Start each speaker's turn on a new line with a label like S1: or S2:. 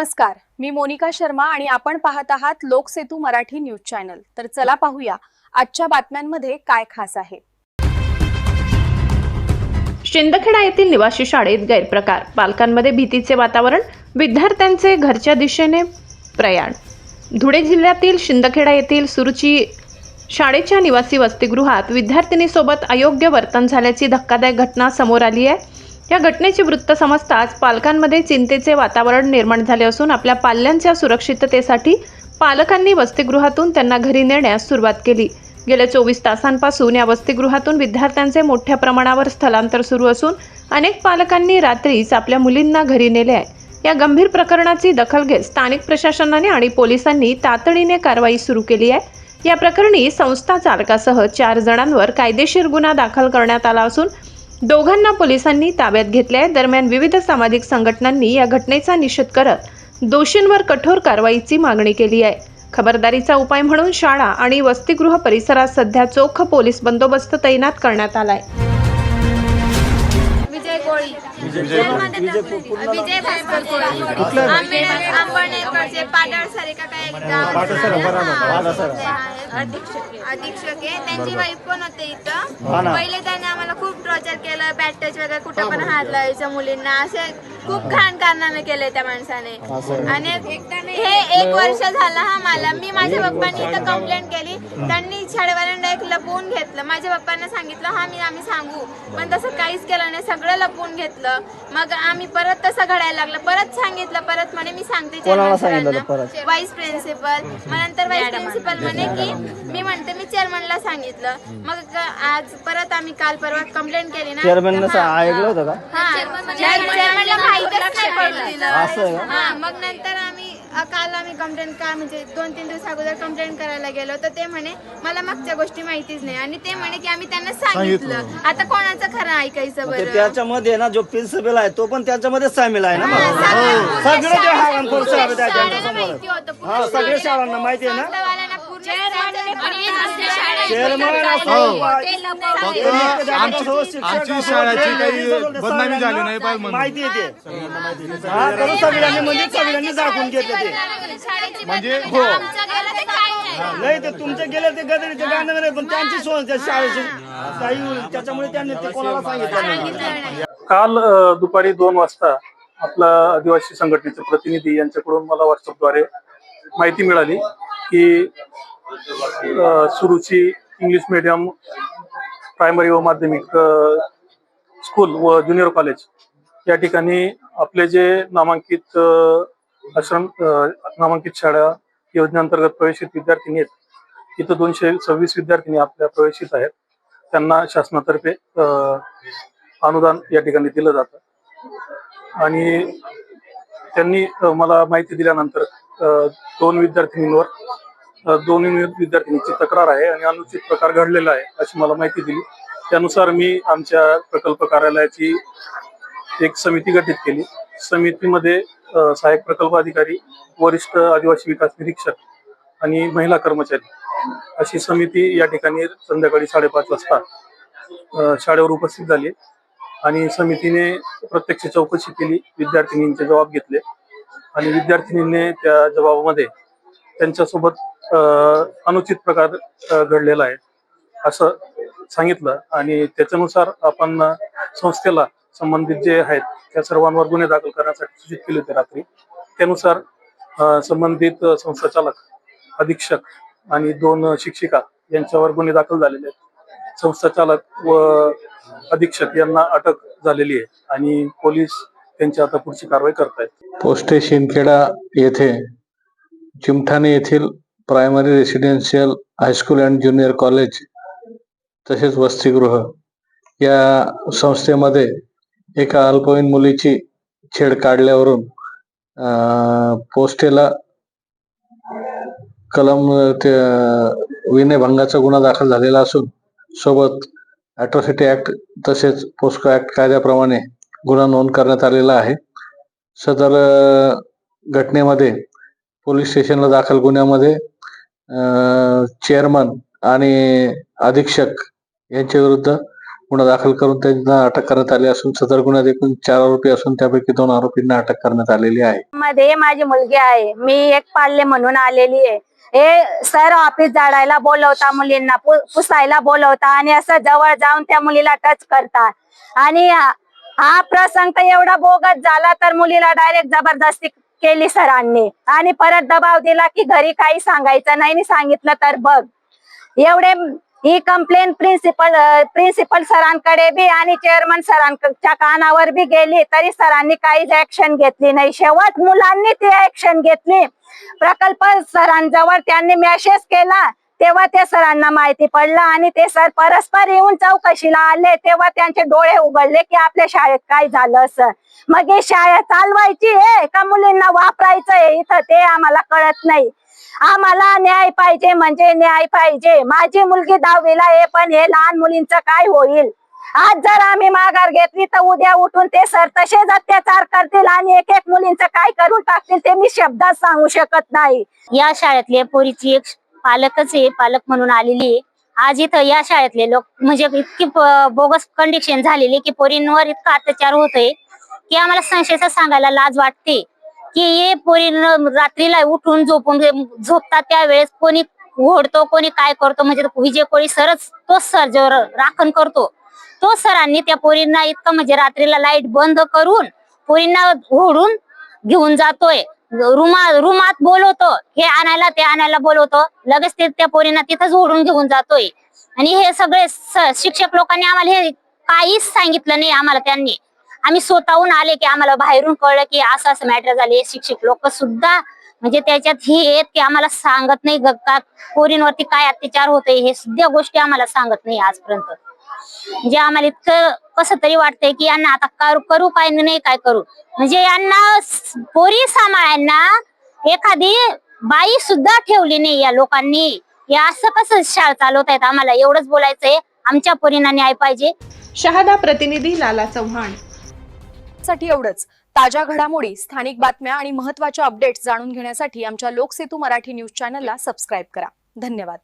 S1: नमस्कार मी मोनिका शर्मा आणि आपण पाहत आहात लोकसेतू मराठी न्यूज चॅनल. तर चला पाहूया आजच्या बातम्यांमध्ये काय खास आहे.
S2: शिंदखेडा येथील निवासी शाळेत गैरप्रकार पालकांमध्ये भीतीचे वातावरण विद्यार्थ्यांचे घरच्या दिशेने प्रयाण. धुळे जिल्ह्यातील शिंदखेडा येथील सुरुची शाळेच्या निवासी वसतिगृहात विद्यार्थिनीसोबत अयोग्य वर्तन झाल्याची धक्कादायक घटना समोर आली आहे. या घटनेचे वृत्त समजताच पालकांमध्ये चिंतेचे वातावरण निर्माण झाले असून आपल्या पाल्यांच्या सुरक्षिततेसाठी पालकांनी वसतिगृहातून त्यांना घरी नेण्यास सुरुवात केली. गेल्या चोवीस तासांपासून या वसतिगृहातून विद्यार्थ्यांचे मोठ्या प्रमाणावर स्थलांतर सुरू असून अनेक पालकांनी रात्रीच आपल्या मुलींना घरी नेले आहे. या गंभीर प्रकरणाची दखल घेत स्थानिक प्रशासनाने आणि पोलिसांनी तातडीने कारवाई सुरू केली आहे. या प्रकरणी संस्था चालकासह चार जणांवर कायदेशीर गुन्हा दाखल करण्यात आला असून दोघांना पोलिसांनी ताब्यात घेतले आहे दरम्यान विविध सामाजिक संघटनांनी या घटनेचा निषेध करत दोषींवर कठोर कारवाईची मागणी केली आहे. खबरदारीचा उपाय म्हणून शाळा आणि वसतिगृह परिसरात सध्या चोख पोलीस बंदोबस्त तैनात करण्यात आलाय.
S3: अधीक्षक आहे. त्यांची वाईफ पण होते इथं. पहिले टॉर्चर केलं बॅट टच वगैरे कुठं पण हात लावायचं मुलींना. असे खूप घाण कारनामे केले त्या माणसाने. आणि हे एक वर्ष झालं हा मला. मी माझ्या पप्पांनी इथं कंप्लेंट केली. त्यांनी शाळेवाल्यांना एक लपवून घेतलं. माझ्या पप्पांना सांगितलं हा मी आम्ही सांगू. पण तसं काहीच केलं नाही. सगळं लपवून घेतलं. मग आम्ही परत तसं घडायला लागलं. परत सांगितलं परत म्हणे मी सांगते
S4: कोणाला सांगितलं परत?
S3: वाईस प्रिन्सिपल मग नंतर वाईस प्रिन्सिपल म्हणे की मी म्हणते मी चेअरमनला सांगितलं. मग आज परत आम्ही काल परवा कंप्लेंट केली ना हा,
S4: ऐकलं होतं का?
S3: हा चेअरमनला
S4: असं आहे का?
S3: हा मग नंतर आम्ही अ, काल आम्ही कंप्लेंट का म्हणजे दोन तीन दिवस अगोदर कंप्लेंट करायला गेलो तर ते म्हणे मला मागच्या गोष्टी माहितीच नाही. आणि ते म्हणे की आम्ही त्यांना सांगितलं. आता कोणाचं खरं ऐकायचं
S4: ते
S3: बरं?
S4: त्याच्यामध्ये ना जो प्रिन्सिपल आहे तो पण त्याच्यामध्ये सामील आहे ना मग हो. सगळं जे हा आहे त्यांच्यासमोर
S3: माहिती
S4: हा सगळ्या शाळांना माहिती आहे ना? चेअरमन
S5: आमची आमची शाळेची काही बदनामी झाली नाही पाहिजे म्हणून.
S4: माहिती येते. हा सगळ्यांनी म्हणजे सगळ्यांनी दाखवून घेतले ते.
S5: म्हणजे हो.
S3: आमचं गेलं ते काही नाही.
S4: नाही ते तुमचे गेले ते गदरीचे गाणं नाही पण त्यांची सोय त्या शाळेची. काही त्याच्यामुळे त्यांनी ते कोणाला सांगितलं नाही.
S6: काल अ, दुपारी दोन वाजता आपला आदिवासी संघटनेचे प्रतिनिधी यांच्याकडून मला व्हॉट्सअपद्वारे माहिती मिळाली की सुरुची इंग्लिश मीडियम प्रायमरी व माध्यमिक स्कूल व ज्युनियर कॉलेज या ठिकाणी आपले जे नामांकित आश्रम नामांकित शाळा योजनेअंतर्गत प्रवेशित विद्यार्थिनी आहेत इथं दोनशे सव्वीस विद्यार्थिनी आपल्या प्रवेशित आहेत. त्यांना शासनातर्फे अनुदान या ठिकाणी दिलं जातं. आणि त्यांनी मला माहिती दिल्यानंतर दोन विद्यार्थिनींवर दोन विद्यार्थिनीची तक्रार आहे आणि अनुचित प्रकार घडलेला आहे अशी मला माहिती दिली. त्यानुसार मी आमच्या प्रकल्प कार्यालयाची एक समिती गठीत केली. समितीमध्ये सहाय्यक प्रकल्प अधिकारी वरिष्ठ आदिवासी विकास निरीक्षक आणि महिला कर्मचारी अशी समिती या ठिकाणी संध्याकाळी साडेपाच वाजता शाळेवर उपस्थित झाली आणि समितीने प्रत्यक्ष चौकशी केली विद्यार्थिनींचे जबाब घेतले. आणि विद्यार्थिनींनी त्या जबाबामध्ये त्यांच्यासोबत अ, अनुचित प्रकार घडलेला आहे असं सांगितलं. आणि त्याच्यानुसार आपण संस्थेला संबंधित जे आहेत त्या सर्वांवर गुन्हे दाखल करण्यासाठी सूचित केले होते रात्री. त्यानुसार संबंधित संस्था चालक अधीक्षक आणि दोन शिक्षिका यांच्यावर गुन्हे दाखल झालेले आहेत. संस्था चालक व अधीक्षक यांना अटक झालेली आहे. आणि पोलीस त्यांची आता पुढची कारवाई करतायत.
S7: पोस्टे शिंदखेडा येथे चिमठाणे येथील primary residential high school and junior college तसेच वसतिगृह या संस्थेमध्ये एका अल्पवयीन मुलीची छेड काढल्यावरून पोस्टेला कलम ते विनयभंगाचा गुन्हा दाखल झालेला असून सोबत अॅट्रॉसिटी ऍक्ट तसेच पोस्को ऍक्ट कायद्याप्रमाणे गुन्हा नोंद करण्यात आलेला आहे. सदर घटनेमध्ये पोलीस स्टेशनला दाखल गुन्ह्यामध्ये चेअरमन आणि अधीक्षक यांच्या विरुद्ध गुन्हा दाखल करून त्यांना अटक करण्यात आली असून सदर गुन्ह्यात एकूण चार आरोपी असून त्यापैकी दोन आरोपींना अटक करण्यात आलेली आहे.
S8: मध्ये माझी मुलगी आहे. मी एक पाल्य म्हणून आलेली आहे. हे सर ऑफिस जाडायला बोलवता मुलींना पुसायला बोलवता आणि असं जवळ जाऊन त्या मुलीला टच करता आणि हा प्रसंग तर एवढा बोगस झाला तर मुलीला डायरेक्ट जबरदस्ती केली सरांनी. आणि परत दबाव दिला की घरी काही सांगायचं नाही सांगितलं तर बघ. एवढे ही कंप्लेंट प्रिन्सिपल प्रिन्सिपल सरांकडे बी आणि चेअरमन सरांच्या कानावर बी गेली तरी सरांनी काहीच ऍक्शन घेतली नाही. शेवट मुलांनी ती ऍक्शन घेतली. प्रकल्प सरांजवळ त्यांनी मेसेज केला. तेव्हा त्या सरांना माहिती पडलं आणि ते सर परस्पर येऊन चौकशीला आले. तेव्हा त्यांचे डोळे उघडले की आपल्या शाळेत काय झालं सर? मग ही शाळा चालवायची आहे का मुलींना वापरायचं इथं ते आम्हाला कळत नाही. आम्हाला न्याय पाहिजे म्हणजे न्याय पाहिजे. माझी मुलगी दहावीला आहे पण हे लहान मुलींचं काय होईल? आज जर आम्ही माघार घेतली तर उद्या उठून ते सर तसेच अत्याचार करतील आणि एक एक मुलींचं काय करून टाकतील ते मी शब्दात सांगू शकत नाही.
S9: या शाळेतले पोरीची एक पालकच आहे पालक म्हणून आलेली आहे. आज इथं या शाळेतले लोक म्हणजे इतकी बोगस कंडिशन झालेली की पोरींवर इतका अत्याचार होतोय की आम्हाला संशयचा सांगायला लाज वाटते. की हे पोरी रात्रीला उठून झोपून झोपतात त्यावेळेस कोणी ओढतो कोणी काय करतो म्हणजे विजय कोळी सरच तोच सर जो राखण करतो तो सरांनी त्या पोरींना इतकं म्हणजे रात्रीला लाइट बंद करून पोरींना ओढून घेऊन जातोय. रुमा रुमात बोलवतो. हे आणायला ते आणायला बोलवतो. लगेच ते त्या पोरींना तिथंच ओढून घेऊन जातोय. आणि हे सगळे शिक्षक लोकांनी आम्हाला हे काहीच सांगितलं नाही आम्हाला त्यांनी. आम्ही स्वतःहून आले की आम्हाला बाहेरून कळलं की असं असं मॅटर झाले. शिक्षक लोक सुद्धा म्हणजे त्याच्यात हे येत की आम्हाला सांगत नाही. पोरींवरती काय अत्याचार होतोय हे सुद्धा गोष्टी आम्हाला सांगत नाही आजपर्यंत. म्हणजे आम्हाला इतकं कसं तरी वाटतंय की यांना आता करू करू काय नाही काय करू? म्हणजे यांना पोरी सांभाळायला एखादी बाई सुद्धा ठेवली नाही या लोकांनी. हे असं कसं शाळा चालवत आहेत आम्हाला? एवढंच बोलायचंय. आमच्या पोरींना न्याय पाहिजे.
S2: शहादा प्रतिनिधी लाला चव्हाण.
S1: साठी एवढंच. ताज्या घडामोडी स्थानिक बातम्या आणि महत्त्वाच्या अपडेट्स जाणून घेण्यासाठी आमच्या लोकसेतू मराठी न्यूज चॅनलला सबस्क्राईब करा. धन्यवाद.